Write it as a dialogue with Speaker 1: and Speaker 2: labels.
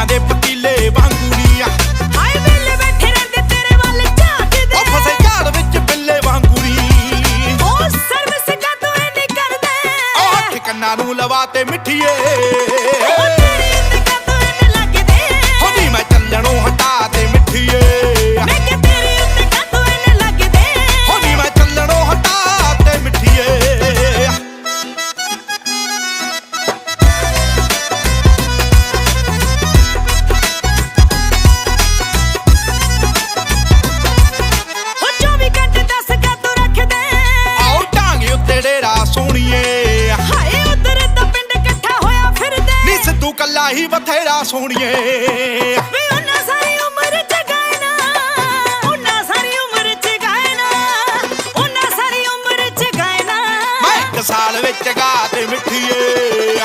Speaker 1: ਪਾਣੀਆਂ ਦੇ ਪਤੀਲੇ ਵਾਂਗੂਰੀਆਂ
Speaker 2: ਹਾਏ ਵੇਲੇ ਬੈਠੇ ਰਹਿੰਦੇ ਤੇਰੇ ਵੱਲ ਝਾਕਦੇ
Speaker 1: ਉਹ ਫਸੇ ਝਾੜ ਵਿੱਚ ਬਿੱਲੇ ਵਾਂਗੂਰੀ
Speaker 2: ਉਹ ਸਰਵਿਸ ਕਾ ਤੂੰ ਨਹੀਂ ਕਰਦੇ।
Speaker 1: ਉਹ ਹੱਥ ਕੰਨਾਂ ਨੂੰ ਲਵਾ ਤੇ ਮਿੱਠੀਏ। ਕੱਲਾ ਹੀ ਬਥੇਰਾ ਸੋਣੀਏ
Speaker 2: ਵੇ ਉਹਨਾਂ ਸਾਰੀ ਉਮਰ ਚ ਗਾਇਨਾ ਉਹਨਾਂ ਸਾਰੀ ਉਮਰ ਚ ਗਾਇਨਾ ਉਹਨਾਂ ਸਾਰੀ ਉਮਰ ਚ ਗਾਇਨਾ।
Speaker 1: ਮੈਂ ਇੱਕ ਸਾਲ ਵਿੱਚ ਗਾ ਤੇ ਮਿੱਠੀਏ।